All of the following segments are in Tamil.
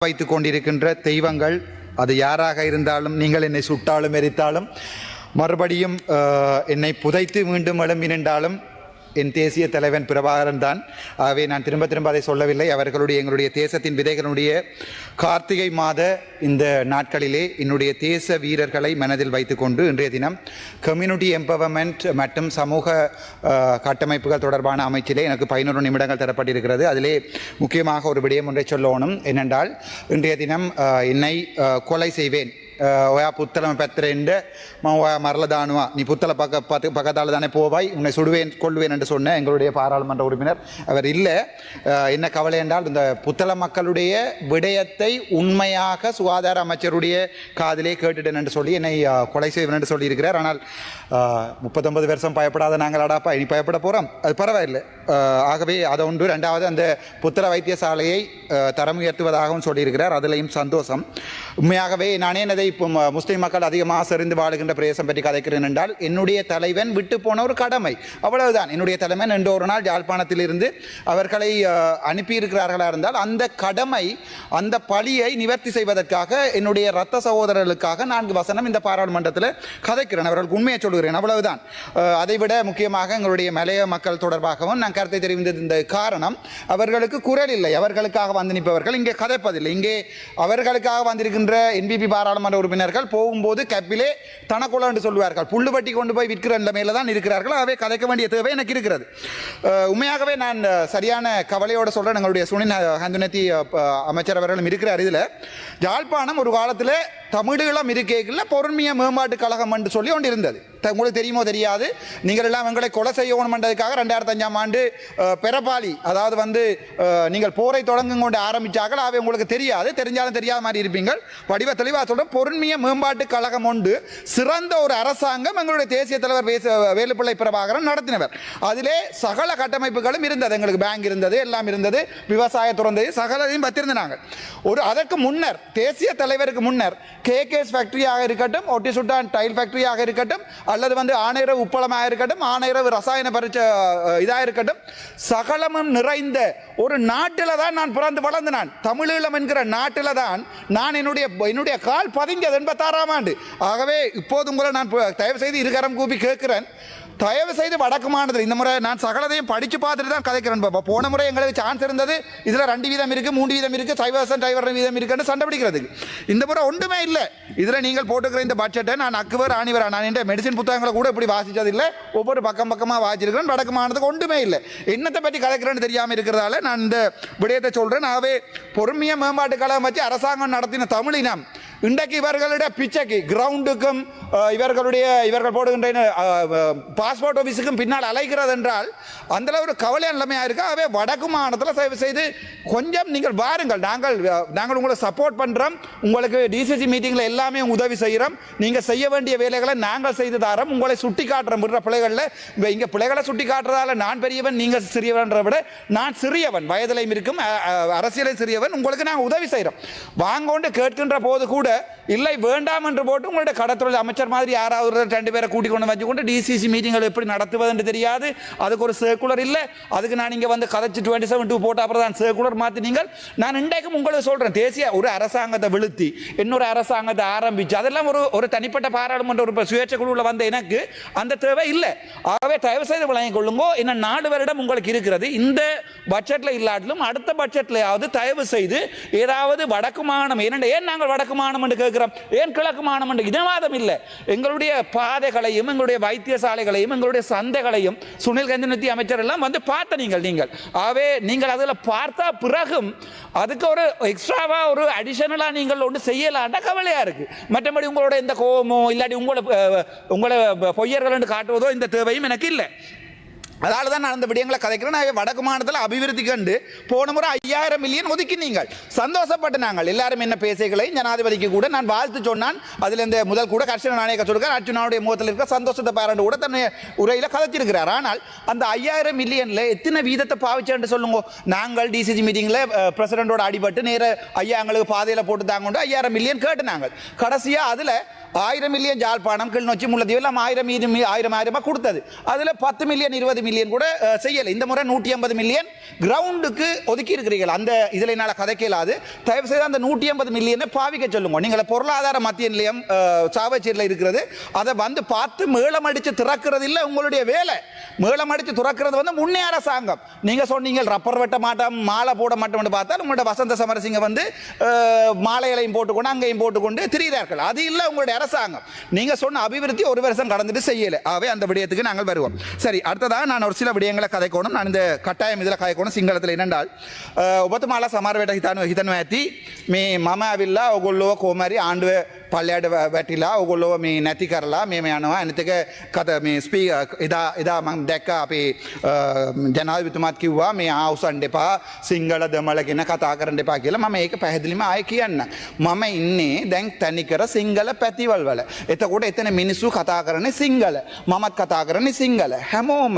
வைத்துக் கொண்டிருக்கின்ற தெய்வங்கள் அது யாராக இருந்தாலும் நீங்கள் என்னை சுட்டாலும் எரித்தாலும் மறுபடியும் என்னை புதைத்து மீண்டும் எழும்பி நின்றாலும் என் தேசிய தலைவன் பிரபாகரன் தான். ஆகவே நான் திரும்ப திரும்ப அதை சொல்லவில்லை. அவர்களுடைய எங்களுடைய தேசத்தின் விதைகளுடைய கார்த்திகை மாத இந்த நாட்களிலே என்னுடைய தேச வீரர்களை மனதில் வைத்துக்கொண்டு இன்றைய தினம் கம்யூனிட்டி எம்பவர்மெண்ட் மற்றும் சமூக கட்டமைப்புகள் தொடர்பான அமைச்சிலே எனக்கு பதினொரு நிமிடங்கள் தரப்பட்டிருக்கிறது. அதிலே முக்கியமாக ஒரு விடயம் ஒன்றை சொல்லணும். என்னென்றால் இன்றைய தினம் என்னை கொலை செய்வேன். ඔයා පුත්තලම පැත්තරෙන්ට මම ඔයා මරලා දානවා நீ புத்தல பக்க பத்து பக்கத்தால் தானே போவாய் உன்னை சுடுவேன் கொள்வேன் என்று சொன்ன எங்களுடைய பாராளுமன்ற உறுப்பினர் அவர் இல்லை அஹ், என்ன கவலை என்றால் இந்த புத்தள மக்களுடைய விடயத்தை உண்மையாக சுகாதார அமைச்சருடைய காதிலே கேட்டுட்டேன் என்று சொல்லி என்னை அஹ், கொலை செய்வேன் என்று சொல்லியிருக்கிறார் ஆனால் அஹ், முப்பத்தொன்பது வருஷம் பயப்படாத நாங்கள் அடாப்பா இனி பயப்பட போகிறோம் அது பரவாயில்லை அஹ், ஆகவே அதை ஒன்று ரெண்டாவது அந்த புத்திர வைத்தியசாலையை அஹ், தரம் உயர்த்துவதாகவும் சொல்லியிருக்கிறார் அதுலேயும் சந்தோஷம் உண்மையாகவே நானே அதை இப்போ முஸ்லீம் மக்கள் அதிகமாக செறிந்து வாழுகின்ற பிரதேசம் பற்றி கதைக்கிறேன் என்றால் என்னுடைய தலைவன் விட்டு போன ஒரு கடமை. அவ்வளவுதான். என்னுடைய தலைவன் என்ற ஒரு நாள் யாழ்ப்பாணத்திலிருந்து அவர்களை அனுப்பியிருக்கிறார்களாக இருந்தால் அந்த கடமை அந்த பழியை நிவர்த்தி செய்வதற்காக என்னுடைய ரத்த சகோதரர்களுக்காக நான்கு வசனம் இந்த பாராளுமன்றத்தில் கதைக்கிறேன். அவர்களுக்கு உண்மையை சொல்கிறேன் அவ்வளவுதான். அதைவிட முக்கியமாக எங்களுடைய மலைய மக்கள் தொடர்பாகவும் நான் கருத்தை தெரிவித்தது இந்த காரணம் அவர்களுக்கு குரல் இல்லை. அவர்களுக்காக வந்து நிற்பவர்கள் இங்கே கதைப்பதில்லை. இங்கே அவர்களுக்காக வந்திருக்கின்ற என்பிபி பாராளுமன்ற உறுப்பினர்கள் போகும்போது கப்பிலே தனக்குள்ள என்று சொல்வார்கள் புல்லுபட்டி கொண்டு போய் விற்கிற நிலைமையில தான் இருக்கிறார்கள். ஆகவே கதைக்க வேண்டிய தேவை எனக்கு இருக்கிறது. உண்மையாகவே நான் சரியான கவலையோடு சொல்கிறேன் எங்களுடைய சுனில் ஹந்துனத்தி அமைச்சர் அவர்களும் இருக்கிறார் இதில். யாழ்ப்பாணம் ஒரு காலத்தில் தமிழீழம் இருக்கேக்கில் பொருண்மைய மேம்பாட்டு கழகம் என்று சொல்லி ஒன்று இருந்தது. உங்களுக்கு தெரியுமோ தெரியாது. நீங்கள் எல்லாம் எங்களை கொலை செய்யணும்ன்றதுக்காக ரெண்டாயிரத்தி அஞ்சாம் ஆண்டு அஹ், அதாவது வந்து நீங்கள் போரை தொடங்கும் கொண்டு ஆரம்பித்தார்கள் அவை உங்களுக்கு தெரியாது. தெரிஞ்சாலும் தெரியாத மாதிரி இருப்பீங்கள். வடிவ தெளிவாக சொல்கிறோம் பொருண்மைய மேம்பாட்டு கழகம் உண்டு சிறந்த ஒரு அரசாங்கம் எங்களுடைய தேசிய தலைவர் வேச வேலுப்பிள்ளை பிரபாகரன் நடத்தினவர். அதிலே சகல கட்டமைப்புகளும் இருந்தது. எங்களுக்கு பேங்க் இருந்தது எல்லாம் இருந்தது. விவசாய துறந்தது சகலதையும் பத்திருந்தாங்க. ஒரு அதற்கு முன்னர் தேசிய தலைவருக்கு முன்னர் கேகேஎஸ் ஃபேக்டரியாக இருக்கட்டும் ஒட்டி சுட்டான் டைல் ஃபேக்டரியாக இருக்கட்டும் அல்லது வந்து ஆணையரவு உப்பளமாக இருக்கட்டும் ஆணையரவு ரசாயன பரிச்ச இதாக இருக்கட்டும் சகலமும் நிறைந்த ஒரு நாட்டில் தான் நான் பிறந்து வளர்ந்து நான் தமிழீழம் என்கிற நாட்டில் தான் நான் என்னுடைய என்னுடைய கால் பதிஞ்சது எண்பத்தாறாம் ஆண்டு. ஆகவே இப்போது உங்களை நான் தயவு செய்து இருகரம் கூப்பி கேட்கிறேன். தயவு செய்து வடக்கு மாநிலத்தில் இந்த முறை நான் சகலதையும் படித்து பார்த்துட்டு தான் கதைக்கிறேன் பாப்பா போன முறை எங்களுக்கு சான்ஸ் இருந்தது. இதில் ரெண்டு வீதம் இருக்குது மூன்று வீதம் இருக்குது சைவர்சன் டிரைவர் வீதம் இருக்குன்னு சண்டை பிடிக்கிறதுக்கு. இந்த முறை ஒன்றுமே இல்லை. இதில் நீங்கள் போட்டுக்கிற இந்த பட்ஜெட்டை நான் அக்குவர் ஆணிவர் நான் என்ற மெடிசின் புத்தகங்களை கூட இப்படி வாசிச்சது இல்லை. ஒவ்வொரு பக்கம் பக்கமாக வாசிச்சிருக்கிறேன். வடக்கு மாநிலத்துக்கு ஒன்றுமே இல்லை. என்னத்தை பற்றி கதைக்கிறேன்னு தெரியாமல் இருக்கிறதால நான் இந்த விடயத்தை சொல்கிறேன் ஆகவே பொறுமையாக மேம்பாட்டு கழகம் வச்சு அரசாங்கம் நடத்தின தமிழினம் இன்றைக்கு இவர்களுடைய பிச்சைக்கு கிரவுண்டுக்கும் இவர்களுடைய இவர்கள் போடுகின்ற பாஸ்போர்ட் ஆஃபீஸுக்கும் பின்னால் அலைகிறது என்றால் அந்த ஒரு கவலை நிலைமையாக இருக்கு? அவை வடக்கு மாநிலத்தில் தயவு செய்து கொஞ்சம் நீங்கள் வாருங்கள். நாங்கள் நாங்கள் உங்களை சப்போர்ட் பண்ணுறோம் உங்களுக்கு டிசிசி மீட்டிங்கில் எல்லாமே உதவி செய்கிறோம் நீங்கள் செய்ய வேண்டிய வேலைகளை நாங்கள் செய்து தரோம். உங்களை சுட்டி காட்டுறோம். விடுற பிள்ளைகளில் இங்கே பிள்ளைகளை சுட்டி காட்டுறதால நான் பெரியவன் நீங்கள் சிறியவன்ற விட நான் சிறியவன். வயதிலையும் இருக்கும் அரசியலையும் சிறியவன். உங்களுக்கு நாங்கள் உதவி செய்கிறோம் வாங்கோண்டு கேட்கின்ற போது கூட இல்லை வேண்டாம் என்று போட்டு உங்களுடைய கடத்துறை அமைச்சர் மாதிரி யாராவது ரெண்டு பேரை கூட்டிக் கொண்டு வச்சு கொண்டு டிசிசி மீட்டிங்கள் எப்படி நடத்துவது என்று தெரியாது. அதுக்கு ஒரு சர்க்குலர் இல்லை. அதுக்கு நான் இங்கே வந்து கதைச்சு டுவெண்ட்டி செவன் டூ போட்ட அப்புறம் தான் சர்க்குலர் மாற்றி நீங்கள். நான் இன்றைக்கும் உங்களுக்கு சொல்கிறேன் தேசிய ஒரு அரசாங்கத்தை விழுத்தி இன்னொரு அரசாங்கத்தை ஆரம்பிச்சு அதெல்லாம் ஒரு ஒரு தனிப்பட்ட பாராளுமன்ற ஒரு சுயேட்சை குழுவில் வந்த எனக்கு அந்த தேவை இல்லை. ஆகவே தயவு செய்து வழங்கிக் கொள்ளுங்கோ இன்னும் நாலு வருடம் உங்களுக்கு இருக்கிறது. இந்த பட்ஜெட்டில் இல்லாட்டிலும் அடுத்த பட்ஜெட்லையாவது தயவு செய்து ஏதாவது வடக்கு மாநிலம் ஏன்னா ஏன் நாங்கள் வடக்கு மாநிலம் என்று கேட்கிறோம். ஏன் கிழக்கு மாநிலம் என்று? இனவாதம் இல்லை. எங்களுடைய பாதைகளையும் எங்களுடைய வைத்தியசாலைகளையும் எங்களுடைய சந்தைகளையும் சுனில் கந்தனத்தி அமைச்சர் எல்லாம் வந்து பார்த்த நீங்கள் நீங்கள். ஆகவே நீங்கள் அதில் பார்த்தா பிறகும் அதுக்கு ஒரு எக்ஸ்ட்ராவா ஒரு அடிஷனலா நீங்கள் ஒன்று செய்யலான்டா கவலையா இருக்கு. மற்றபடி உங்களோட எந்த கோபமோ இல்லாட்டி உங்களை உங்களை பொய்யர்கள் என்று காட்டுவதோ இந்த தேவையும் எனக்கு இல்லை. அதால் தான் நான் அந்த விடயங்களை கதைக்கிறேன். நான் வடக்கு மாநிலத்தில் அபிவிருத்தி கண்டு போன முறை ஐயாயிரம் மில்லியன் ஒதுக்கினீங்கள் சந்தோஷப்பட்டு நாங்கள். எல்லாரும் என்ன பேசைகளை ஜனாதிபதிக்கு கூட நான் வாழ்த்து சொன்னான். அதில் இந்த முதல் கூட கர்ஷன நாணய சொல்லுங்க அர்ஜுனாவுடைய முகத்தில் இருக்க சந்தோஷத்தை பாராண்டு கூட தன்னை உரையில் கதைச்சிருக்கிறார். ஆனால் அந்த ஐயாயிரம் மில்லியனில் எத்தனை வீதத்தை பாவிச்சேன்னு சொல்லுங்க. நாங்கள் டிசிஜி மீட்டிங்கில் பிரசிடண்டோட அடிபட்டு நேர ஐயா எங்களுக்கு பாதையில் போட்டு தாங்க ஐயாயிரம் மில்லியன் கேட்டு நாங்கள். கடைசியாக அதில் ஆயிரம் மில்லியன் ஜாழ்ப்பாணம் கிளிநொச்சி முல்லத்தீவு ஆயிரம் ஆயிரம் மீது ஆயிரம் ஆயிரமாக கொடுத்தது. அதில் பத்து மில்லியன் இருபது மில்லியன் மில்லியன் கூட செய்யல செய்யலை. இந்த முறை நூற்றி ஐம்பது மில்லியன் கிரவுண்டுக்கு ஒதுக்கி இருக்கிறீர்கள் அந்த இதில் என்னால் கதைக்கலாது தயவு செய்து அந்த நூற்றி ஐம்பது மில்லியனை பாவிக்க சொல்லுங்க. நீங்கள் பொருளாதார மத்திய நிலையம் சாவச்சேரியில் இருக்கிறது. அதை வந்து பார்த்து மேளம் அடித்து திறக்கிறது இல்லை உங்களுடைய வேலை. மேளம் அடித்து திறக்கிறது வந்து முன்னே அரசாங்கம். நீங்கள் சொன்னீங்க ரப்பர் வெட்ட மாட்டோம் மாலை போட மாட்டோம்னு பார்த்தா உங்களோட வசந்த சமரசிங்க வந்து மாலைகளையும் போட்டுக்கொண்டு அங்கேயும் போட்டுக்கொண்டு திரிகிறார்கள். அது இல்லை உங்களுடைய அரசாங்கம். நீங்கள் சொன்ன அபிவிருத்தி ஒரு வருஷம் கடந்துட்டு செய்யலை. ஆகவே அந்த விடயத்துக்கு நாங்கள் வருவோம். சரி அடுத்ததாக நான் ஒரு சில விடயங்களை கதைக்கணும் நான் இந்த கட்டாயம் இதில் கதைக்கணும் සිංහලතල එනඩල් ඔබතුමාලා සමර්වට හිතනුව හිතනව ඇති මේ මම ඇවිල්ලා ඔගොල්ලොව කෝමරි ආණ්ඩුව පල්ලයට වැටිලා ඔගොල්ලොව මේ නැති කරලා මෙම යනවා ඇනතක කත මේ ස්පී එදා එදා මං දැක්ක අපේ ජනාධවිතුමත් කිව්වා මේ ආවසන් දෙපා සිංහල දමල ගෙන කතා කරන්න දෙපා කියලා මම ඒක පැහැදිලිම ආය කියන්න. මම ඉන්නේ දැන් තැනිකර සිංහල පැතිවල් වල. එතකොට එතන මිනිස්සු කතා කරන සිංහල. මමත් කතා කරන සිංහල. හැමෝම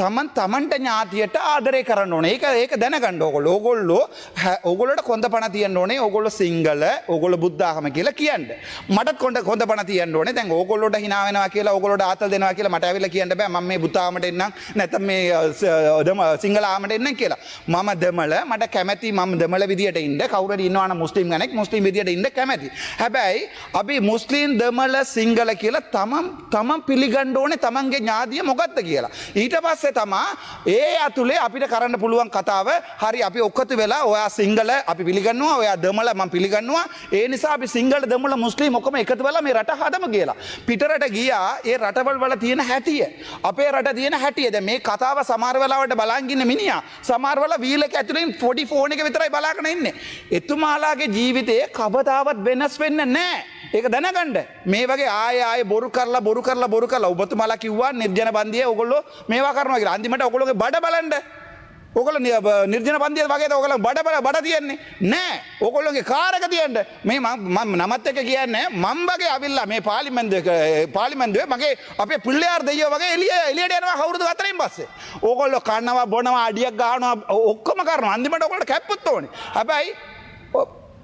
තමන් තමන්ට ඥාතියට ආදරය කරන්න ඕනේ. ඒක ඒක දැනගන්න. ඕගොල්ලෝ ඕගොල්ලෝ හැ- ඕගොල්ලෝට කොන්ද පණ තියන්න ඕනේ. ඕගොල්ලෝ සිංගල ඕගොල්ලෝ බුද්ධාගම කියලා කියන්න. මටත් කොන්ද කොන්ද පණ තියන්න ඕනේ. දැන් ඕගොල්ලෝට hina වෙනවා කියලා ඕගොල්ලෝට ආතල් දෙනවා කියලා මට ඇවිල්ලා කියන්න බෑ. මම මේ බුද්ධාගමට එන්නම් නැත්නම් මේ අ, ස- අ, දම සිංගල ආගමට එන්නම් කියලා. මම දෙමළ මට කැමැති මම දෙමළ විදියට ඉන්න. කවුරු හරි ඉන්නවනම් මුස්ලිම් කෙනෙක් මුස්ලිම් විදියට ඉන්න කැමැති. හැබැයි අපි මුස්ලිම් දෙමළ සිංගල කියලා තමන් තමන් පිළිගන්න ඕනේ තමන්ගේ ඥාතිය මොකක්ද කියලා. ඊට පස්සේ තමා ඒ අතුලේ අපිට කරන්න පුළුවන් කතාව හරි අපි ඔක්කතු වෙලා ඔයා සිංහල අපි පිළිගන්නවා ඔයා දමල මම පිළිගන්නවා. ඒ නිසා අපි සිංහල දමල මුස්ලිම් ඔක්කොම එකතු වෙලා මේ රට හදම කියලා. පිටරට ගියා ඒ රටවල් වල තියෙන හැටිය. අපේ රට තියෙන හැටිය. දැන් මේ කතාව සමහර වෙලාවට බලන් ඉන්න මිනිහා. සමහර වෙලාව වීලක ඇතුලෙන් පොඩි ෆෝන් එක විතරයි බලාගෙන ඉන්නේ. එතුමාලාගේ ජීවිතේ කවදාවත් වෙනස් වෙන්න නැහැ. ඒක දැනගණ්ඩ මේ වගේ ආය බොරු කරලා බොරු කරලා බොරු කරලා ඔබතු මලා කිව්වා නිර්ජන බන්දිය ඔගොල්ලො මේවා කරනගේ අන්තිමට ඔකොළොගේ බඩ බලන්ඩ ඔකල නිර්ජන පන්තිය වගේ ඔකල බඩ බල බඩ තියෙන්නේ? නෑ. ඔකොල්ලොගේ කාරක තියන්ට මේ නමත් එක කියන්න මම්බගේ අවිල්ලා මේ පාලිමන්ද පාලිමන්දුවේ මගේ අපේ පිල්ලයාර් දෙය වගේ එලිය එලියට යනවා හවුරුදු අතරින් පස්සේ. ඕකොල්ලො කන්නවා බොනවා අඩියක් ගානවා ඔක්කොම කරන අන්දිමට ඔකට කැප්පොත් ඕනේ. හැබැයි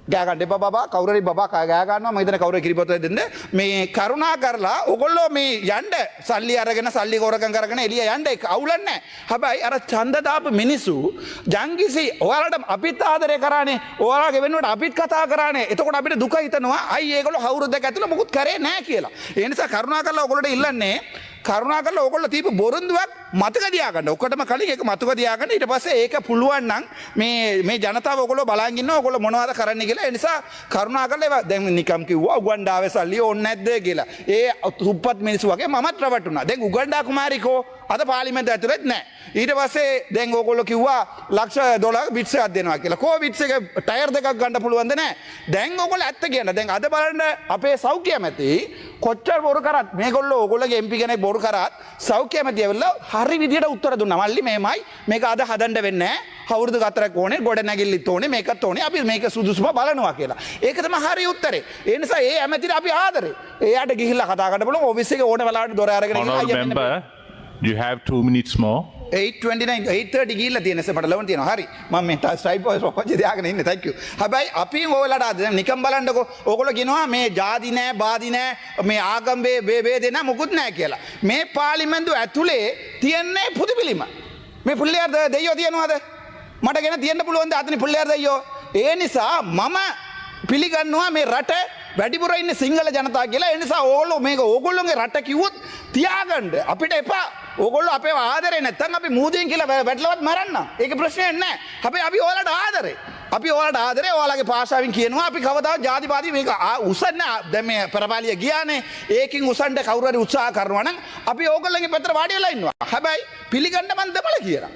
ගෑගන්න එපා බබා කවුරු හරි බබා ගෑගන්නවා මම හිතන කවුරු කිරිපොත දෙන්න. මේ කරුණා කරලා ඔගොල්ලෝ මේ යන්න. සල්ලි අරගෙන සල්ලි ගොරකම් කරගෙන එළිය යන්න. ඒක අවුලක් නැහැ හැබැයි අර ඡන්ද දාපු මිනිස්සු ජංගිසි ඔයාලට අපිත් ආදරය කරානේ. ඔයාලගේ වෙනුවට අපිත් කතා කරානේ. එතකොට අපිට දුක හිතනවා අයි ඒගොල්ලෝ අවුරුද්දක් ඇතුළත මොකුත් කරේ නැහැ කියලා. ඒ නිසා කරුණා කරලා ඔයගොල්ලෝට ඉල්ලන්නේ කරුණා කල ඕකොල්ල තිීප බොරුන්දුවක් මතකදයාගන්න ඔක්කටම කලින් එක මතුකදයාගන්න ඉට පස ඒක පුළුවන්නම් මේ ජනත ඔකොල බලාගන්න ඔකොල මොනවාද කරන්න කියලා. නිසා කරුණා කල දැන් නිකම් කිව්වා උගන්ඩාව සල්ලි ඔන්න ඇද කියලා. ඒ තුපත් මිනිස් වගේ මත් රවටුනා දැන් උගන්ඩා කුමාරිකෝ අද පාලිමෙන්ට ඇතුළෙත් නෑ ඊට පස්සේ දැන් ඕකොල්ල කිව්වා ලක්ෂ දොල විිත්ස අදෙනවා කියලා. කෝ විත්ස එක? ටයර් දෙකක් ගණඩ පුළුවන්ද? නෑ දැන් ඔකොල ඇත්ත කියන්න. දැන් අද බලන්න අපේ සෞඛ්‍ය මැති කොච්චර් බොරු කරත් මේ කොල්ල ඔකොලගේ එම්පි කෙනෙ බො බොරු කරත් සෞඛ්‍ය මැති ඇවිල්ලා හරි විදියට උත්තර දුන්නා. මල්ලි මේමයි මේක අද හදන්න වෙන්නේ නැහැ. අවුරුදු හතරක් ඕනේ ගොඩ නැගිල්ලිත් ඕනේ මේකත් ඕනේ අපි මේක සුදුසුම බලනවා කියලා. ඒක තමයි හරි උත්තරේ. ඒ නිසා ඒ ඇමතිට අපි ආදරේ. එයාට ගිහිල්ලා කතා කරන්න බලමු ඔෆිස් එකේ ඕන වෙලාවට දොර අරගෙන Honourable අයියා you have two minutes more. 829 ගිල්ල තියනෙස පටලවන් තියෙන හරි. ම මේ ස්ටයිප පච දයාගෙන ඉන්න. තැක්ක හැබයි අපි ඕලට අද නිකම් බලන්ඩකො ඕකොල ගෙනවා මේ ජාතිනෑ බාධිනෑ මේ ආගම්බේ බේබේ දෙෙන මුකුත් නෑ කියලා. මේ පාලිමෙන්දු ඇතුළේ තියන්නේ පුදු පිළිම මේ පුල්ලියර්ද දෙයෝ තියෙනවාද? මට ගෙන තියන්න පුළුවන්ද අතනි පුල්ලියර්දයෝ ඒ නිසා මම පිළිගන්නවා මේ රට වැඩිපුර ඉන්න සිංහල ජනතා කියලා. එනිසා ඕලෝ මේක ඕගොල්ලොන්ගේ රට කිව්වොත් තියාගන්ඩ අපිට එපා. ඕගොල්ලෝ අපේ ආදරේ නැත්තම් අපි මූදෙන් කියලා වැ- වැටලවත් මරන්න ඒක ප්‍රශ්නයක් නැහැ හැබැයි අපි ඔයාලට ආදරේ අපි ඔයාලට ආදරේ ඔයාලගේ භාෂාවෙන් කියනවා අපි කවදාවත් ජාතිවාදී මේක ආ- උසන්න දැන් මේ පෙරපාලිය ගියානේ ඒකින් උසන්න කවුරු හරි උත්සාහ කරනවා නම් අපි ඕගොල්ලන්ගේ පැත්තට වාඩි වෙලා ඉන්නවා හැබැයි පිළිගන්න මන් දෙමළ කියලා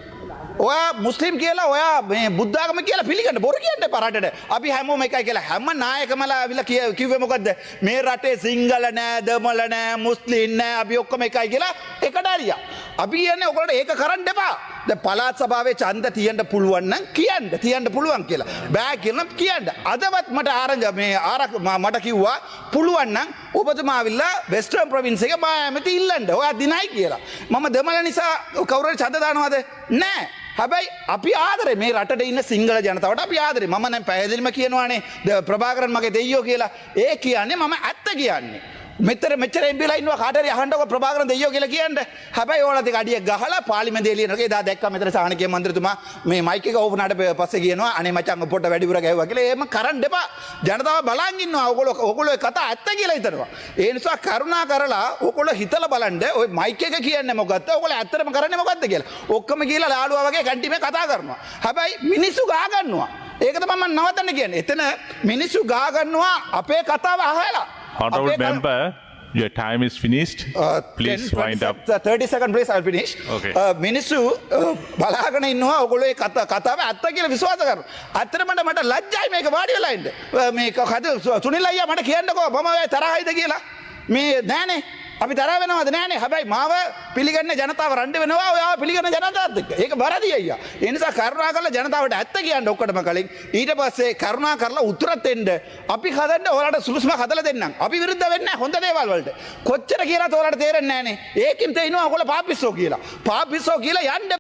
ඔයා මුස්ලිම් කියලා ඔයා මේ බුද්ධාගම කියලා පිළිගන්න බොරු කියන්න පරටට අපි හැමෝම එකයි කියලා හැම නායකමලා ඇවිල්ලා කිය කිව්වේ මොකද්ද? මේ රටේ සිංහල නෑ දමල නෑ මුස්ලිම් නෑ අපි ඔක්කොම එකයි කියලා එකට හරියා අපි කියන්නේ ඔයගොල්ලෝ ඒක කරන්න එපා. දැන් පළාත් සභාවේ ඡන්ද තියන්න පුළුවන් නම් කියන්න තියන්න පුළුවන් කියලා. බෑ කියලා කියන්න. අදවත් මට ආරංචි මේ ආරක් ම- මට කිව්වා පුළුවන් නම් ඔබතුමා ඇවිල්ලා වෙස්ටර්න් ප්‍රොවින්ස් එකේ මා ඇමති ඉල්ලන්න. ඔයා දිනයි කියලා. මම දමල නිසා කවුරු හරි ඡන්ද දානවද? නෑ. හැබැයි අපි ආදරේ මේ රටට ඉන්න සිංහල ජනතාවට අපි ආදරේ. මම නම් පැහැදිලිම කියනවානේ ද- ප්‍රභාකරන් මගේ දෙයියෝ කියලා. ඒ කියන්නේ මම ඇත්ත කියන්නේ. මෙතර මෙච්චර එම්බිලා ඉන්නවා කාට හරි අහන්නකො ප්‍රභාකරන් දෙයියෝ කියලා කියන්න. හැබැයි ඕලා ටික අඩිය ගහලා පාර්ලිමේන්තේ එළියනක එදා දැක්කා මෙතන සාහනකේ මන්ත්‍රීතුමා මේ මයික් එක ඕපන් ආට පස්සේ කියනවා අනේ මචං පොට වැඩිපුර ගැහුවා කියලා. එහෙම කරන්න එපා. ජනතාව බලන් ඉන්නවා. ඕගොල්ලෝ ඕගොල්ලෝ කතා ඇත්ත කියලා හිතනවා. ඒ නිසා කරුණා කරලා ඕගොල්ලෝ හිතලා බලන්න ওই මයික් එක කියන්නේ මොකද්ද? ඕගොල්ලෝ ඇත්තටම කරන්නේ මොකද්ද කියලා. ඔක්කොම කියලා ලාළුවා වගේ කන්ටිමේ කතා කරනවා. හැබැයි මිනිස්සු ගා ගන්නවා. ඒක තමයි මම නවත්තන්න කියන්නේ. එතන මිනිස්සු ගා ගන්නවා අපේ කතාව අහලා. Honorable member, your time is finished. Uh, Please 10, wind up. 30 second please I'll finish. Okay. Uh, මිනිස්සු uh, බලාගෙන ඉන්නවා ඔයගොල්ලෝ ඒ කතා කතාව ඇත්ත කියලා විශ්වාස කරනවා. ඇත්තටම මට ලැජ්ජයි මේක වාඩි වෙලා ඉන්න. Uh, මේක කද සුනිල් අයියා මට කියන්නකෝ මම ඔය තරහයිද කියලා. මේ නෑනේ. අපි තරහ වෙනවද නෑනේ. හැබැයි මාව පිළිගන්න ජනතාව රණ්ඩු වෙනවා ඔයාව පිළිගන්න ජනතාවත් එක්ක. ඒක වැරදි අයියා. ඒ නිසා කරුණා කරලා ජනතාවට ඇත්ත කියන්න ඔක්කොටම කලින් ඊට පස්සේ කරුණා කරලා උත්තරත් දෙන්න. අපි හදන්න ඔයාලට සුළුසුම හදලා දෙන්නම්. අපි විරුද්ධ වෙන්නේ නැහැ හොඳ දේවල් වලට. කොච්චර කියලා ඔයාලට තේරෙන්නේ නැහනේ. ඒකින් තේිනවා ඔයගොල්ලෝ පාපිස්සෝ කියලා. පාපිස්සෝ කියලා යන්න